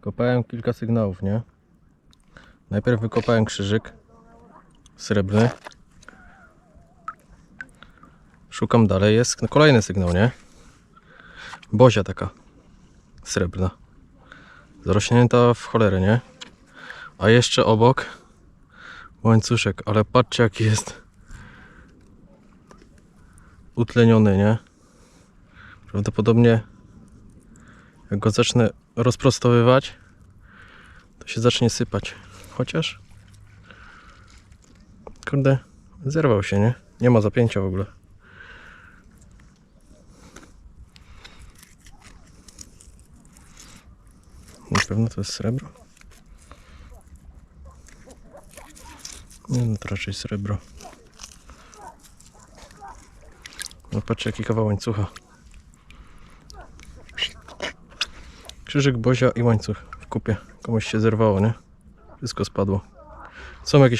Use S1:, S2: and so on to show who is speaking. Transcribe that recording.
S1: Kopałem kilka sygnałów, nie? Najpierw wykopałem krzyżyk srebrny. Szukam dalej, jest kolejny sygnał, nie? Bozia taka srebrna. Zarośnięta w cholerę, nie? A jeszcze obok łańcuszek, ale patrzcie jaki jest utleniony, nie? Prawdopodobnie jak go zacznę rozprostowywać, to się zacznie sypać. Chociaż kurde, zerwał się, nie? Nie ma zapięcia w ogóle. Na pewno to jest srebro. Nie, no to raczej srebro. No patrzcie jaki kawał łańcucha. Krzyżyk, bozia i łańcuch w kupie. Komuś się zerwało, nie? Wszystko spadło. Są jakieś